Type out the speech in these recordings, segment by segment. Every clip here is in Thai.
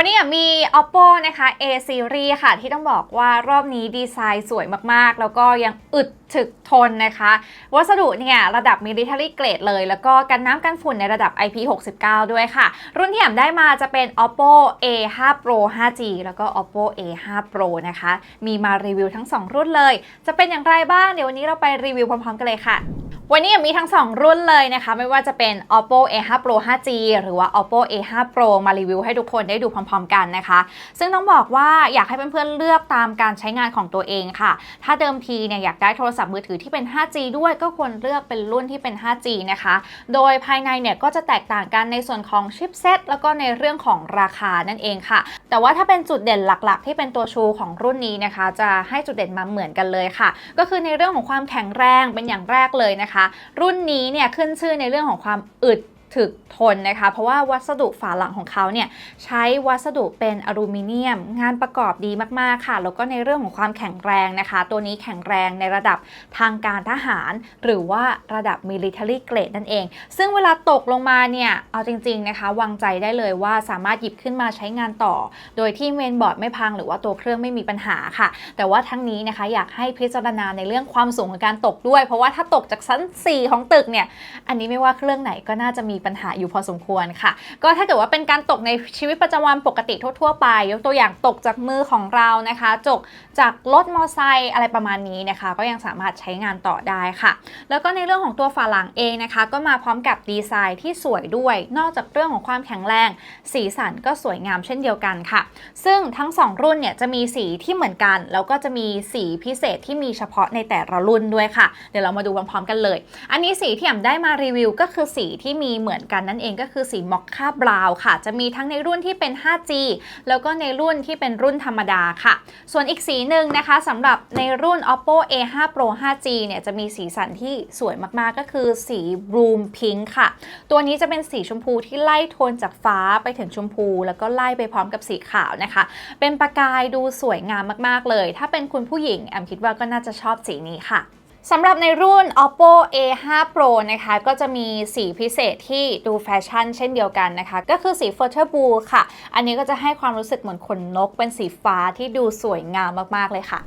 วันนี้มี oppo นะคะ a series ค่ะ ที่ต้องบอกว่ารอบนี้ดีไซน์สวยมากๆ แล้วก็ยังอึดถึกทนนะคะ วัสดุเนี่ยระดับ military grade เลย แล้วก็กันน้ำกันฝุ่นในระดับ IP69 ด้วยค่ะ รุ่นที่แอมได้มาจะเป็น oppo a5 pro 5g แล้วก็ oppo a5 pro นะคะ มีมารีวิวทั้ง 2 รุ่นเลย จะเป็นอย่างไรบ้าง เดี๋ยววันนี้เราไปรีวิวพร้อมๆกันเลยค่ะ วันนี้มีทั้ง 2 รุ่นเลยนะคะ ไม่ว่าจะเป็น oppo a5 pro 5g หรือว่า oppo a5 pro มารีวิวให้ทุกคนได้ดูพร้อม ๆ กันนะคะ ซึ่งต้องบอกว่าอยากให้เพื่อนๆเลือกตามการใช้งานของตัวเองค่ะ ถ้าเดิมทีเนี่ยอยากได้โทรศัพท์มือถือที่เป็น 5G ด้วยก็ควรเลือกเป็นรุ่นที่เป็น 5G นะคะ โดยภายในเนี่ยก็จะแตกต่างกันในส่วนของชิปเซตแล้วก็ในเรื่องของราคานั่นเองค่ะ แต่ว่าถ้าเป็นจุดเด่นหลักๆ ที่เป็นตัวชูของรุ่นนี้นะคะ จะให้จุดเด่นมาเหมือนกันเลยค่ะ ก็คือในเรื่องของความแข็งแรงเป็นอย่างแรกเลยนะคะรุ่นนี้เนี่ยขึ้นชื่อในเรื่องของความอึด ถึกทนนะคะ เพราะว่าวัสดุฝาหลังของเขาเนี่ยใช้วัสดุเป็นอลูมิเนียม งานประกอบดีมาก ๆ ค่ะ แล้วก็ในเรื่องของความแข็งแรงนะคะ ตัวนี้แข็งแรงในระดับทางการทหาร หรือว่าระดับ military grade นั่นเอง ซึ่งเวลาตกลงมาเนี่ยเอาจริง ๆ นะคะ วางใจได้เลยว่าสามารถหยิบขึ้นมาใช้งานต่อ โดยที่เมนบอร์ดไม่พังหรือว่าตัวเครื่องไม่มีปัญหาค่ะ แต่ว่าทั้งนี้นะคะอยากให้พิจารณาในเรื่องความสูงของการตกด้วย เพราะว่าถ้าตกจากชั้น 4 ของตึกเนี่ยอันนี้ไม่ว่าเครื่องไหนก็น่าจะมีปัญหาอยู่พอสมควรค่ะ ก็ถ้าเกิดว่าเป็นการตกในชีวิตประจำวันปกติทั่วๆไป ยกตัวอย่างตกจากมือของเรานะคะจกจากรถมอเตอร์ไซค์อะไรประมาณนี้นะคะ ก็ยังสามารถใช้งานต่อได้ค่ะ แล้วก็ในเรื่องของตัวฝาหลังเองนะคะ ก็มาพร้อมกับดีไซน์ที่สวยด้วย นอกจากเรื่องของความแข็งแรง สีสันก็สวยงามเช่นเดียวกันค่ะ ซึ่งทั้ง 2 รุ่นเนี่ยจะมีสีที่เหมือนกัน แล้วก็จะมีสีพิเศษที่มีเฉพาะในแต่ละรุ่นด้วยค่ะ เดี๋ยวเรามาดูพร้อมๆกันเลย อันนี้สีที่แอมได้มารีวิวก็คือสีที่มีเหมือนกันนั่นเองก็คือสีมอคค่าบราวค่ะ จะมีทั้งในรุ่นที่เป็น 5G แล้วก็ในรุ่นที่เป็นรุ่นธรรมดาค่ะ ส่วนอีกสีหนึ่งนะคะสำหรับในรุ่น oppo a5 pro 5g เนี่ยจะมีสีสันที่สวยมากๆก็คือสี bloom pink ค่ะ ตัวนี้จะเป็นสีชมพูที่ไล่โทนจากฟ้าไปถึงชมพู แล้วก็ไล่ไปพร้อมกับสีขาวนะคะ เป็นประกายดูสวยงามมากๆเลย ถ้าเป็นคุณผู้หญิงแอมคิดว่าก็น่าจะชอบสีนี้ค่ะ สำหรับในรุ่น oppo a5 pro นะคะก็จะมีสีพิเศษที่ดูแฟชั่นเช่นเดียวกันนะคะ ก็คือสี f u t u r blue ค่ะ อันนี้ก็จะให้ความรู้สึกเหมือนขนนกเป็นสีฟ้าที่ดูสวยงามมาก ๆ เลยค่ะ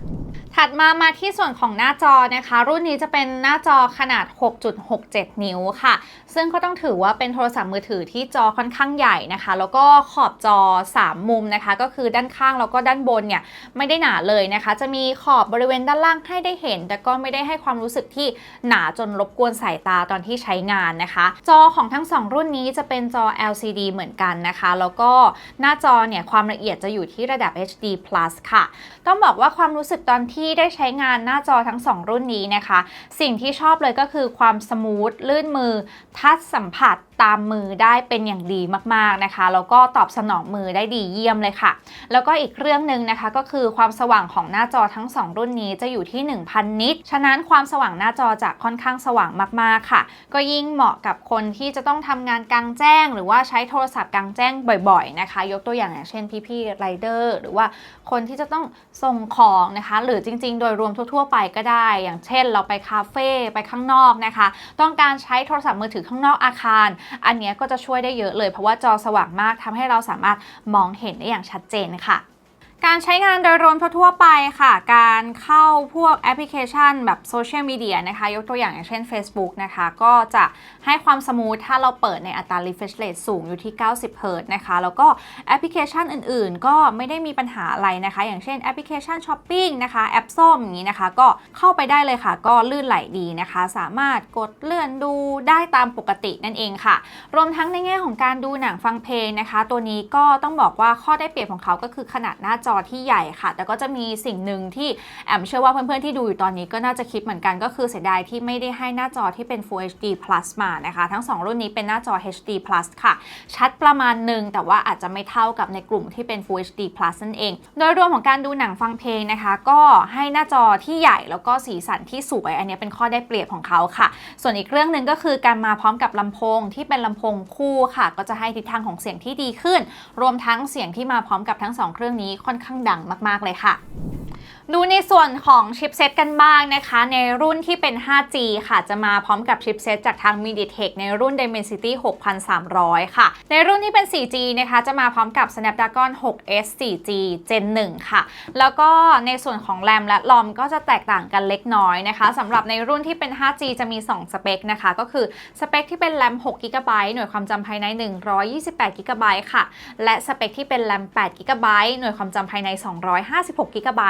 ถัดมามาที่ส่วนของหน้าจอนะคะ รุ่นนี้จะเป็นหน้าจอขนาด 6.67 นิ้วค่ะ ซึ่งก็ต้องถือว่าเป็นโทรศัพท์มือถือที่จอค่อนข้างใหญ่นะคะ แล้วก็ขอบจอ 3 มุมนะคะ ก็คือด้านข้างแล้วก็ด้านบนเนี่ยไม่ได้หนาเลยนะคะ จะมีขอบบริเวณด้านล่างให้ได้เห็น แต่ก็ไม่ได้ให้ความรู้สึกที่หนาจนรบกวนสายตาตอนที่ใช้งานนะคะ จอของทั้ง 2 รุ่นนี้จะเป็นจอ LCD เหมือนกันนะคะ แล้วก็หน้าจอเนี่ยความละเอียดจะอยู่ที่ระดับ HD+ ค่ะ ต้องบอกว่าความรู้สึกตอนที่ได้ใช้งานหน้าจอทั้ง 2 รุ่นนี้นะคะ สิ่งที่ชอบเลยก็คือความสมูทลื่นมือ ทัชสัมผัสตามมือได้เป็นอย่างดีมากๆนะคะ แล้วก็ตอบสนองมือได้ดีเยี่ยมเลยค่ะ แล้วก็อีกเรื่องหนึ่งนะคะก็คือความสว่างของหน้าจอทั้ง 2 รุ่นนี้จะอยู่ที่ 1000 นิต ฉะนั้นความสว่างหน้าจอจะค่อนข้างสว่างมากๆค่ะ ก็ยิ่งเหมาะกับคนที่จะต้องทำงานกลางแจ้ง หรือว่าใช้โทรศัพท์กลางแจ้งบ่อย ๆนะคะ ยกตัวอย่างอย่างเช่นพี่ๆไรเดอร์หรือว่าคนที่จะต้องส่งของนะคะหรือจริง ๆ โดยรวมทั่ว ๆ ไปก็ได้ อย่างเช่น เราไปคาเฟ่ไปข้างนอกนะคะ ต้องการใช้โทรศัพท์มือถือข้างนอกอาคาร อันนี้ก็จะช่วยได้เยอะเลย เพราะว่าจอสว่างมากทำให้เราสามารถมองเห็นได้อย่างชัดเจนค่ะ การใช้งานโดยรวมทั่วๆไปค่ะ การเข้าพวกแอปพลิเคชันแบบโซเชียลมีเดียนะคะ ยกตัวอย่างอย่างเช่น Facebook นะคะ ก็จะให้ความสมูทถ้าเราเปิดในอัตรา refresh rate สูงอยู่ที่ 90 Hz นะคะ แล้วก็แอปพลิเคชันอื่นๆ ก็ไม่ได้มีปัญหาอะไรนะคะ อย่างเช่นแอปพลิเคชันช้อปปิ้งนะคะ แอปส้มอย่างนี้นะคะ ก็เข้าไปได้เลยค่ะ ก็ลื่นไหลดีนะคะ สามารถกดเลื่อนดูได้ตามปกตินั่นเองค่ะ รวมทั้งในแง่ของการดูหนังฟังเพลงนะคะ ตัวนี้ก็ต้องบอกว่าข้อได้เปรียบของเขาก็คือขนาดหน้าจอที่ใหญ่ค่ะ แต่ก็จะมีสิ่งหนึ่งที่แอมเชื่อว่าเพื่อนๆที่ดูอยู่ตอนนี้ก็น่าจะคิดเหมือนกันก็คือเสียดายที่ไม่ได้ให้หน้าจอที่เป็น Full HD Plus มานะคะ ทั้ง 2 รุ่นนี้เป็นหน้าจอ HD Plus ค่ะ ชัดประมาณหนึ่งแต่ว่าอาจจะไม่เท่ากับในกลุ่มที่เป็น Full HD Plus นั่นเอง โดยรวมของการดูหนังฟังเพลงนะคะ ก็ให้หน้าจอที่ใหญ่แล้วก็สีสันที่สวย อันนี้เป็นข้อได้เปรียบของเขาค่ะ ส่วนอีกเรื่องหนึ่งก็คือการมาพร้อมกับลำโพงที่เป็นลำโพงคู่ค่ะ ก็จะให้ทิศทางของเสียงที่ดีขึ้น รวมทั้งเสียงที่มาพร้อมกับทั้งสองเครื่องนี้ค่อนข้างดังมากๆเลยค่ะ ดูในส่วนของชิปเซตกันบ้างนะคะ ในรุ่นที่เป็น 5G ค่ะ จะมาพร้อมกับชิปเซตจากทาง MediaTek ในรุ่น Dimensity 6300 ค่ะ ในรุ่นที่เป็น 4G นะคะ จะมาพร้อมกับ Snapdragon 6S 4G Gen 1 ค่ะ แล้วก็ในส่วนของแรมและลอมก็จะแตกต่างกันเล็กน้อยนะคะสำหรับในรุ่นที่เป็น 5G จะมี 2 สเปคนะคะ ก็คือสเปคที่เป็นแรม 6 GB หน่วยความจำภายใน 128 GB ค่ะ และสเปคที่เป็นแรม 8 GB หน่วยความจำภายใน 256 GB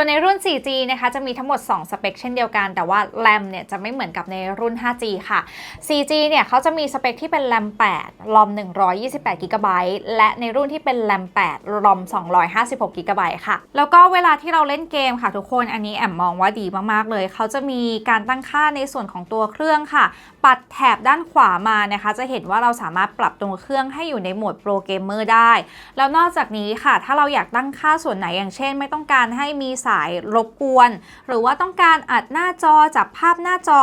ส่วนในรุ่น 4G นะคะจะมีทั้งหมด 2 สเปคเช่นเดียวกัน แต่ว่าแรมเนี่ยจะไม่เหมือนกับในรุ่น 5G ค่ะ 4G เนี่ยเขาจะมีสเปคที่เป็นแรม8รอม128 GB และในรุ่นที่เป็นแรม8รอม256 GB ค่ะ แล้วก็เวลาที่เราเล่นเกมค่ะทุกคน อันนี้แอมมองว่าดีมากๆเลย เขาจะมีการตั้งค่าในส่วนของตัวเครื่องค่ะ ปัดแถบด้านขวามานะคะ จะเห็นว่าเราสามารถปรับตัวเครื่องให้อยู่ในโหมดโปรเกมเมอร์ได้ แล้วนอกจากนี้ค่ะ ถ้าเราอยากตั้งค่าส่วนไหนอย่างเช่น ไม่ต้องการให้มีสายรบกวน หรือว่าต้องการอัดหน้าจอจับภาพหน้าจอ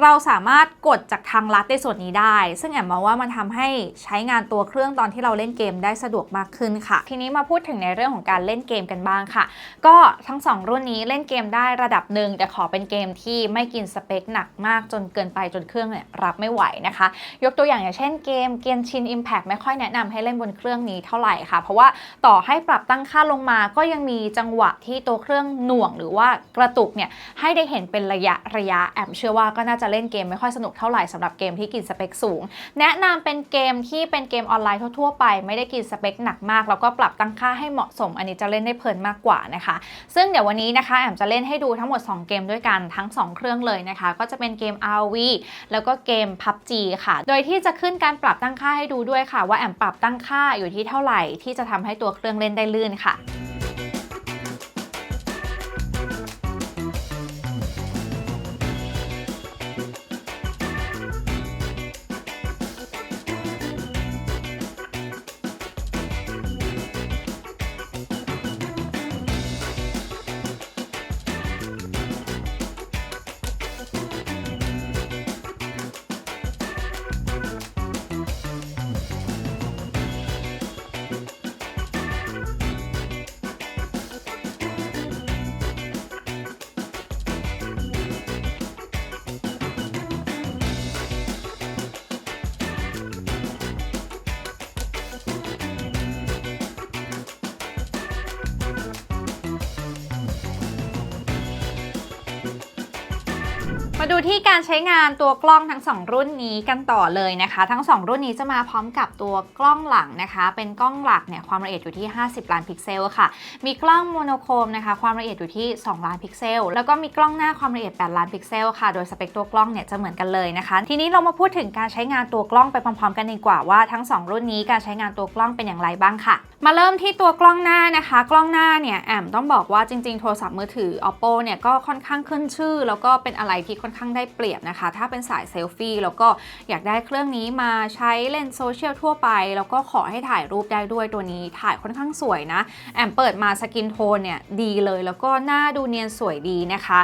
เราสามารถกดจากทางลัดในส่วนนี้ได้ ซึ่งแอมมองว่ามันทำให้ใช้งานตัวเครื่องตอนที่เราเล่นเกมได้สะดวกมากขึ้นค่ะ ทีนี้มาพูดถึงในเรื่องของการเล่นเกมกันบ้างค่ะ ก็ทั้ง 2 รุ่นนี้เล่นเกมได้ระดับหนึ่งแต่ขอเป็นเกมที่ไม่กินสเปคหนักมากจนเกินไปจนเครื่องเนี่ยรับไม่ไหวนะคะ ยกตัวอย่างอย่างเช่นเกมเกมชิน Impact ไม่ค่อยแนะนำให้เล่นบนเครื่องนี้เท่าไหร่ค่ะ เพราะว่าต่อให้ปรับตั้งค่าลงมาก็ยังมีจังหวะที่ตัวเครื่องหน่วงหรือว่ากระตุกเนี่ยให้ได้เห็นเป็นระยะระยะแอมเชื่อว่าก็น่าจะเล่นเกมไม่ค่อยสนุกเท่าไหร่สำหรับเกมที่กินสเปคสูง แนะนำเป็นเกมที่เป็นเกมออนไลน์ทั่วๆไป ไม่ได้กินสเปคหนักมาก แล้วก็ปรับตั้งค่าให้เหมาะสม อันนี้จะเล่นได้เพลินมากกว่านะคะ ซึ่งเดี๋ยววันนี้นะคะแอมจะเล่นให้ดูทั้งหมด 2 เกมด้วยกันทั้ง 2 เครื่องเลยนะคะ ก็จะเป็นเกม RV แล้วก็เกม PUBG ค่ะ โดยที่จะขึ้นการปรับตั้งค่าให้ดูด้วยค่ะ ว่าแอมปรับตั้งค่าอยู่ที่เท่าไหร่ที่จะทำให้ตัวเครื่องเล่นได้ลื่นค่ะ มาดูที่การใช้งานตัวกล้องทั้ง 2 รุ่นนี้กันต่อเลยนะคะ ทั้ง 2 รุ่นนี้จะมาพร้อมกับตัวกล้องหลังนะคะ เป็นกล้องหลักเนี่ยความละเอียดอยู่ที่ 50 ล้านพิกเซลค่ะ มีกล้องโมโนโครมนะคะ ความละเอียดอยู่ที่ 2 ล้านพิกเซล แล้วก็มีกล้องหน้าความละเอียด 8 ล้านพิกเซลค่ะ โดยสเปคตัวกล้องเนี่ยจะเหมือนกันเลยนะคะ ทีนี้เรามาพูดถึงการใช้งานตัวกล้องไปพร้อม ๆ กันดีกว่าว่าทั้ง 2 รุ่นนี้การใช้งานตัวกล้องเป็นอย่างไรบ้างค่ะ มาเริ่มที่ตัวกล้องหน้านะคะ กล้องหน้าเนี่ยแอมต้องบอกว่าจริง ๆ โทรศัพท์มือถือ oppo เนี่ยก็ค่อนข้างขึ้นชื่อ แล้วก็เป็นอะไรที่ค่อนข้างได้เปรียบนะคะ ถ้าเป็นสายเซลฟี่แล้วก็อยากได้เครื่องนี้มาใช้เล่นโซเชียลทั่วไป แล้วก็ขอให้ถ่ายรูปได้ด้วยตัวนี้ถ่ายค่อนข้างสวยนะ แอมเปิดมาสกินโทนเนี่ยดีเลย แล้วก็หน้าดูเนียนสวยดีนะคะ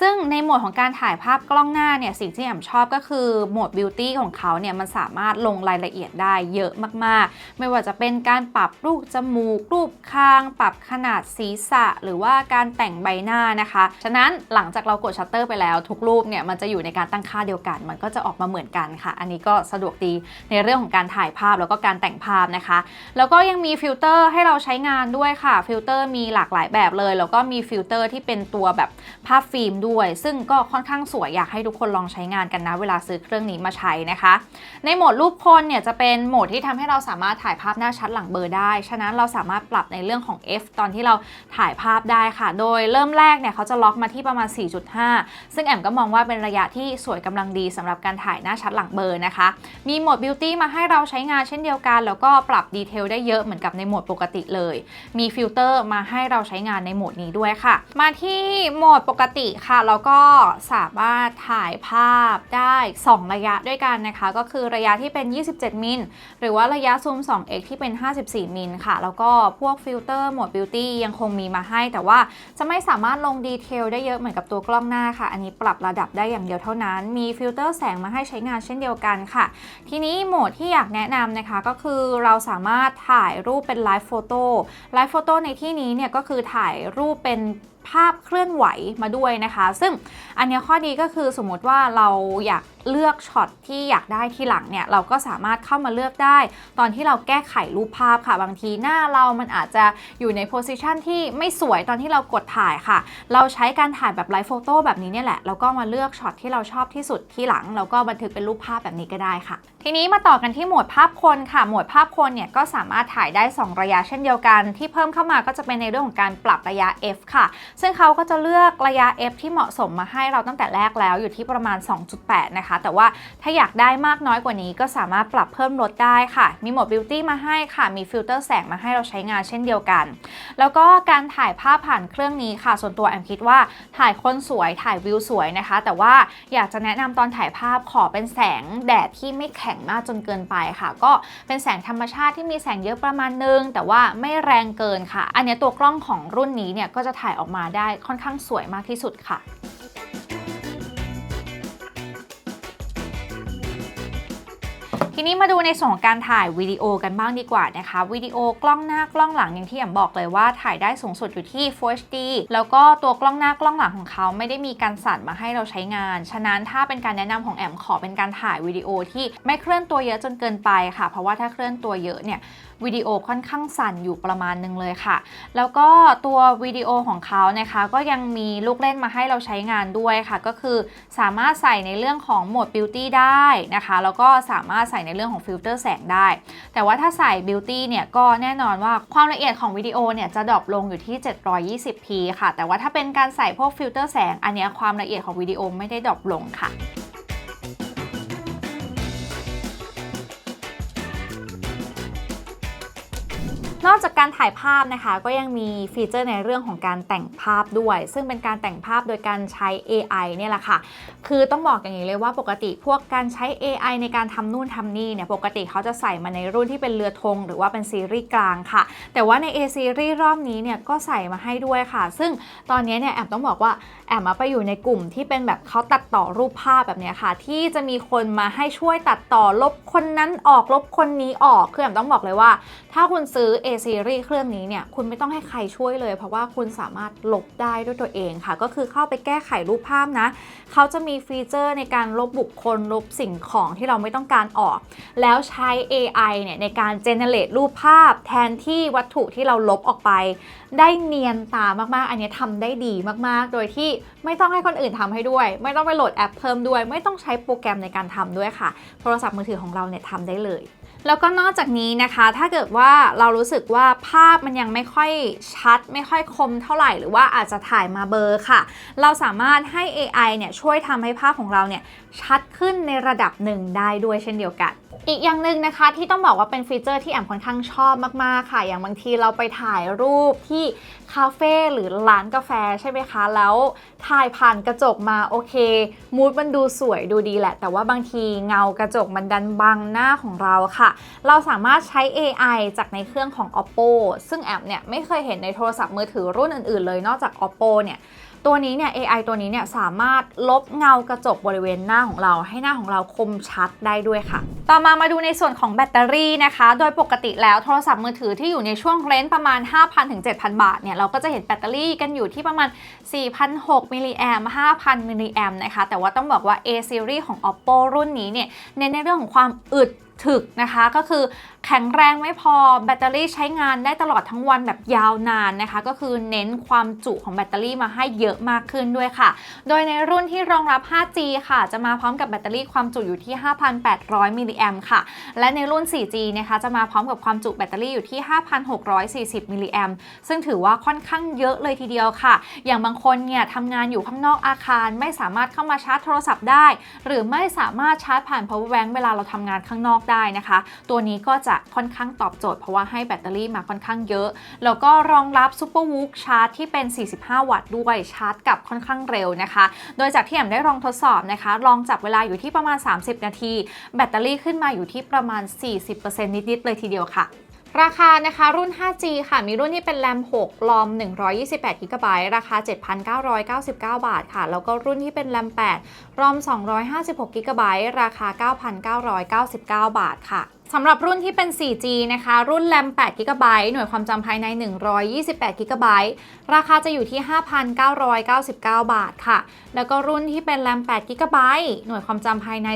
ซึ่งในโหมดของการถ่ายภาพกล้องหน้าเนี่ยสิ่งที่แอมชอบก็คือโหมดบิวตี้ของเขาเนี่ยมันสามารถลงรายละเอียดได้เยอะมากๆ ไม่ว่าจะเป็นการปรับรูปจมูก รูปคาง ปรับขนาดศีรษะ หรือว่าการแต่งใบหน้านะคะ ฉะนั้นหลังจากเรากดชัตเตอร์ไปแล้วทุกรูปเนี่ยมันจะอยู่ในการตั้งค่าเดียวกัน มันก็จะออกมาเหมือนกันค่ะ อันนี้ก็สะดวกดีในเรื่องของการถ่ายภาพแล้วก็การแต่งภาพนะคะ แล้วก็ยังมีฟิลเตอร์ให้เราใช้งานด้วยค่ะ ฟิลเตอร์มีหลากหลายแบบเลย แล้วก็มีฟิลเตอร์ที่เป็นตัวแบบภาพฟิล์มด้วย ซึ่งก็ค่อนข้างสวยอยากให้ทุกคนลองใช้งานกันนะ เวลาซื้อเครื่องนี้มาใช้นะคะ ในโหมดรูปคนเนี่ยจะเป็นโหมดที่ทำให้เราสามารถถ่ายภาพหน้าชัดหลังเบลอได้ ฉะนั้นเราสามารถปรับในเรื่องของ f ตอนที่เราถ่ายภาพได้ค่ะ โดยเริ่มแรกเนี่ยเขาจะล็อกมาที่ประมาณ 4.5 ซึ่งแอมก็มองว่าเป็นระยะที่สวยกำลังดีสำหรับการถ่ายหน้าชัดหลังเบลอนะคะ มีโหมด Beauty มาให้เราใช้งานเช่นเดียวกัน แล้วก็ปรับดีเทลได้เยอะเหมือนกับในโหมดปกติเลย มีฟิลเตอร์มาให้เราใช้งานในโหมดนี้ด้วยค่ะ มาที่โหมดปกติค่ะ แล้วก็สามารถถ่ายภาพได้ 2 ระยะด้วยกันนะคะ ก็คือระยะที่เป็น 27 มิล หรือว่าระยะซูม 2x ที่เป็น 54 มิลค่ะ แล้วก็พวกฟิลเตอร์โหมด Beauty ยังคงมีมาให้ แต่ว่าจะไม่สามารถลงดีเทลได้เยอะเหมือนกับตัวกล้องหน้าค่ะ อันนี้ปรับระดับได้อย่างเดียวเท่านั้น มีฟิลเตอร์แสงมาให้ใช้งานเช่นเดียวกันค่ะ ทีนี้โหมดที่อยากแนะนำนะคะก็คือเราสามารถถ่ายรูปเป็นไลฟ์โฟโต้ไลฟ์โฟโต้ในที่นี้เนี่ยก็คือถ่ายรูปเป็นภาพเคลื่อนไหวมาด้วยนะคะ ซึ่งอันนี้ข้อดีก็คือสมมติว่าเราอยากเลือกช็อตที่อยากได้ที่หลังเนี่ยเราก็สามารถเข้ามาเลือกได้ ตอนที่เราแก้ไขรูปภาพค่ะ บางทีหน้าเรามันอาจจะอยู่ในโพสิชันที่ไม่สวยตอนที่เรากดถ่ายค่ะ เราใช้การถ่ายแบบไลฟ์โฟโต้แบบนี้เนี่ยแหละแล้วก็มาเลือกช็อตที่เราชอบที่สุดที่หลังแล้วก็บันทึกเป็นรูปภาพแบบนี้ก็ได้ค่ะ ทีนี้มาต่อกันที่โหมดภาพคนค่ะ โหมดภาพคนเนี่ยก็สามารถถ่ายได้ 2 ระยะเช่นเดียวกัน ที่เพิ่มเข้ามาก็จะเป็นในเรื่องของการปรับระยะ f ค่ะ ซึ่งเขาก็จะเลือกระยะ f ที่เหมาะสมมาให้เราตั้งแต่แรกแล้วอยู่ที่ประมาณ 2.8 นะคะแต่ว่าถ้าอยากได้มากน้อยกว่านี้ก็สามารถปรับเพิ่มลดได้ค่ะ มีโหมด beauty มาให้ค่ะ มีฟิลเตอร์แสงมาให้เราใช้งานเช่นเดียวกัน แล้วก็การถ่ายภาพผ่านเครื่องนี้ค่ะ ส่วนตัวแอมคิดว่าถ่ายคนสวยถ่ายวิวสวยนะคะ แต่ว่าอยากจะแนะนำตอนถ่ายภาพขอเป็นแสงแดดที่ไม่แข็งมากจนเกินไปค่ะ ก็เป็นแสงธรรมชาติที่มีแสงเยอะประมาณนึง แต่ว่าไม่แรงเกินค่ะ อันนี้ตัวกล้องของรุ่นนี้เนี่ยก็จะถ่ายออกมาได้ค่อนข้างสวยมากที่สุดค่ะ ทีนี้มาดูในส่วนของการถ่ายวิดีโอกันบ้างดีกว่านะคะวิดีโอกล้องหน้ากล้องหลังอย่างที่แอมบอกเลยว่าถ่ายได้สูงสุดอยู่ที่ Full HD แล้วก็ตัวกล้องหน้ากล้องหลังของเขาไม่ได้มีการสั่นมาให้เราใช้งาน ฉะนั้นถ้าเป็นการแนะนำของแอมขอเป็นการถ่ายวิดีโอที่ไม่เคลื่อนตัวเยอะจนเกินไปค่ะ เพราะว่าถ้าเคลื่อนตัวเยอะเนี่ยวิดีโอค่อนข้างสั่นอยู่ประมาณนึงเลยค่ะ แล้วก็ตัววิดีโอของเขานะคะ ก็ยังมีลูกเล่นมาให้เราใช้งานด้วยค่ะ ก็คือสามารถใส่ในเรื่องของโหมด Beauty ได้นะคะ แล้วก็สามารถใส่ในเรื่องของฟิลเตอร์แสงได้ แต่ว่าถ้าใส่ Beauty เนี่ยก็แน่นอนว่าความละเอียดของวิดีโอเนี่ยจะดรอปลงอยู่ที่ 720p ค่ะ แต่ว่าถ้าเป็นการใส่พวกฟิลเตอร์แสงอันนี้ความละเอียดของวิดีโอไม่ได้ดรอปลงค่ะนอกจากการถ่ายภาพนะคะก็ยังมีฟีเจอร์ในเรื่องของการแต่งภาพด้วย ซึ่งเป็นการแต่งภาพโดยการใช้ AI เนี่ยแหละค่ะ คือต้องบอกอย่างนี้เลยว่าปกติพวกการใช้ AI ในการทำนู่นทำนี่เนี่ยปกติเขาจะใส่มาในรุ่นที่เป็นเรือธงหรือว่าเป็นซีรีส์กลางค่ะ แต่ว่าใน A ซีรีส์รอบนี้เนี่ยก็ใส่มาให้ด้วยค่ะ ซึ่งตอนนี้เนี่ยแอมต้องบอกว่าแอมมาไปอยู่ในกลุ่มที่เป็นแบบเขาตัดต่อรูปภาพแบบเนี้ยค่ะ ที่จะมีคนมาให้ช่วยตัดต่อลบคนนั้นออกลบคนนี้ออกคือแอมต้องบอกเลยว่า ถ้าคุณซื้อ A series เครื่องนี้เนี่ยคุณไม่ต้องให้ใครช่วยเลย เพราะว่าคุณสามารถลบได้ด้วยตัวเองค่ะ ก็คือเข้าไปแก้ไขรูปภาพนะเขาจะมีฟีเจอร์ในการลบบุคคลลบสิ่งของที่เราไม่ต้องการออก แล้วใช้ AI เนี่ยในการเจเนเรตรูปภาพ แทนที่วัตถุที่เราลบออกไป ได้เนียนตามากๆ อันนี้ทำได้ดีมากๆ โดยที่ไม่ต้องให้คนอื่นทำให้ด้วย ไม่ต้องไปโหลดแอปเพิ่มด้วย ไม่ต้องใช้โปรแกรมในการทำด้วยค่ะ โทรศัพท์มือถือของเราเนี่ยทำได้เลย แล้วก็นอกจากนี้นะคะ ถ้าเกิดว่าเรารู้สึกว่าภาพมันยังไม่ค่อยชัด ไม่ค่อยคมเท่าไหร่หรือว่าอาจจะถ่ายมาเบอร์ค่ะ เราสามารถให้ AI เนี่ยช่วยทำให้ภาพของเราเนี่ยชัดขึ้นในระดับหนึ่งได้ด้วยเช่นเดียวกัน อีกอย่างหนึ่งนะคะที่ต้องบอกว่าเป็นฟีเจอร์ที่แอมค่อนข้างชอบมากๆค่ะ อย่างบางทีเราไปถ่ายรูปที่คาเฟ่หรือร้านกาแฟใช่ไหมคะ แล้วถ่ายผ่านกระจกมาโอเคมูดมันดูสวยดูดีแหละ แต่ว่าบางทีเงากระจกมันดันบังหน้าของเราค่ะ เราสามารถใช้ AI จากในเครื่องของ Oppo ซึ่งแอมเนี่ยไม่เคยเห็นในโทรศัพท์มือถือรุ่นอื่นๆเลยนอกจาก Oppo เนี่ย ตัวนี้เนี่ย AI ตัวนี้เนี่ยสามารถลบเงากระจกบริเวณหน้าของเราให้หน้าของเราคมชัดได้ด้วยค่ะ ต่อมามาดูในส่วนของแบตเตอรี่นะคะ โดยปกติแล้วโทรศัพท์มือถือที่อยู่ในช่วงเรนจ์ประมาณ 5,000ถึง7,000 บาทเนี่ยเราก็จะเห็นแบตเตอรี่กันอยู่ที่ประมาณ 4,600มิลลิแอม5,000มิลลิแอมนะคะแต่ว่าต้องบอกว่า A series ของ Oppo รุ่นนี้เนี่ยเน้นในเรื่องของความอึด ถึกนะคะ ก็คือแข็งแรงไม่พอแบตเตอรี่ใช้งานได้ตลอดทั้งวันแบบยาวนานนะคะ ก็คือเน้นความจุของแบตเตอรี่มาให้เยอะมากขึ้นด้วยค่ะ โดยในรุ่นที่รองรับ 5G ค่ะ จะมาพร้อมกับแบตเตอรี่ความจุอยู่ที่ 5,800 มิลลิแอมค่ะ และในรุ่น 4G นะคะจะมาพร้อมกับความจุแบตเตอรี่อยู่ที่ 5,640 มิลลิแอมซึ่งถือว่าค่อนข้างเยอะเลยทีเดียวค่ะ อย่างบางคนเนี่ยทำงานอยู่ข้างนอกอาคาร ไม่สามารถเข้ามาชาร์จโทรศัพท์ได้ หรือไม่สามารถชาร์จผ่าน power bank เวลาเราทำงานข้างนอกได้นะคะ ตัวนี้ก็จะค่อนข้างตอบโจทย์เพราะว่าให้แบตเตอรี่มาค่อนข้างเยอะ แล้วก็รองรับ Super w o o ชาร์จที่เป็น 45 วัตต์ด้วยชาร์จกับค่อนข้างเร็วนะคะ โดยจากที่แอมได้ลองทดสอบนะคะ ลองจับเวลาอยู่ที่ประมาณ 30 นาที แบตเตอรี่ขึ้นมาอยู่ที่ประมาณ 40%นิดๆเลยทีเดียวค่ะ ราคานะคะรุ่น 5G ค่ะ มีรุ่นที่เป็นแรม6รอม 128 g b ราคา 7,999 บาทค่ะ แล้วก็รุ่นที่เป็นแรม8รอม 256 g b ราคา 9,999 บาทค่ะสำหรับรุ่นที่เป็น 4G นะคะ รุ่น RAM 8 GB หน่วยความจำภายใน 128 GB ราคาจะอยู่ที่ 5,999 บาทค่ะ แล้วก็รุ่นที่เป็น RAM 8 GB หน่วยความจำภายใน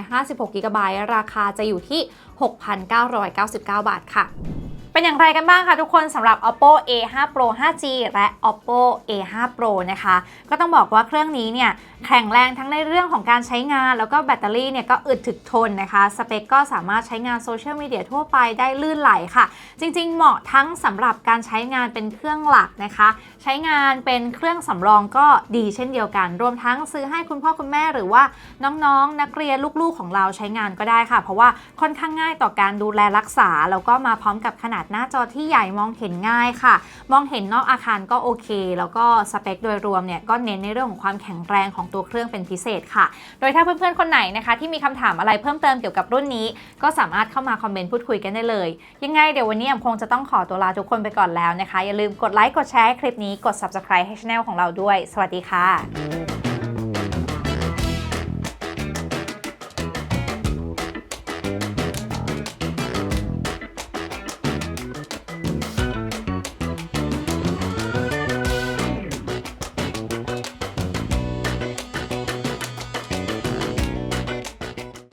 256 GB ราคาจะอยู่ที่ 6,999 บาทค่ะ เป็นอย่างไรกันบ้างคะทุกคนสำหรับ oppo a5 pro 5g และ oppo a5 pro นะคะ ก็ต้องบอกว่าเครื่องนี้เนี่ย แข็งแรงทั้งในเรื่องของการใช้งาน แล้วก็แบตเตอรี่เนี่ยก็อึดถึกทนนะคะ สเปคก็สามารถใช้งานโซเชียลมีเดียทั่วไปได้ลื่นไหลค่ะ จริงๆ เหมาะทั้งสำหรับการใช้งานเป็นเครื่องหลักนะคะ ใช้งานเป็นเครื่องสำรองก็ดีเช่นเดียวกัน รวมทั้งซื้อให้คุณพ่อคุณแม่หรือว่าน้องๆ นักเรียนลูกๆของเราใช้งานก็ได้ค่ะ เพราะว่าค่อนข้างง่ายต่อการดูแลรักษา แล้วก็มาพร้อมกับขนาดหน้าจอที่ใหญ่มองเห็นง่ายค่ะ มองเห็นนอกอาคารก็โอเค แล้วก็สเปคโดยรวมเนี่ยก็เน้นในเรื่องของความแข็งแรงของตัวเครื่องเป็นพิเศษค่ะ โดยถ้าเพื่อนๆคนไหนนะคะที่มีคำถามอะไรเพิ่มเติมเกี่ยวกับรุ่นนี้ ก็สามารถเข้ามาคอมเมนต์พูดคุยกันได้เลย ยังไงเดี๋ยววันนี้แอมคงจะต้องขอตัวลาทุกคนไปก่อนแล้วนะคะ อย่าลืมกดไลค์กดแชร์คลิปนี้กด subscribe ให้ช anel ของเราด้วย สวัสดีค่ะ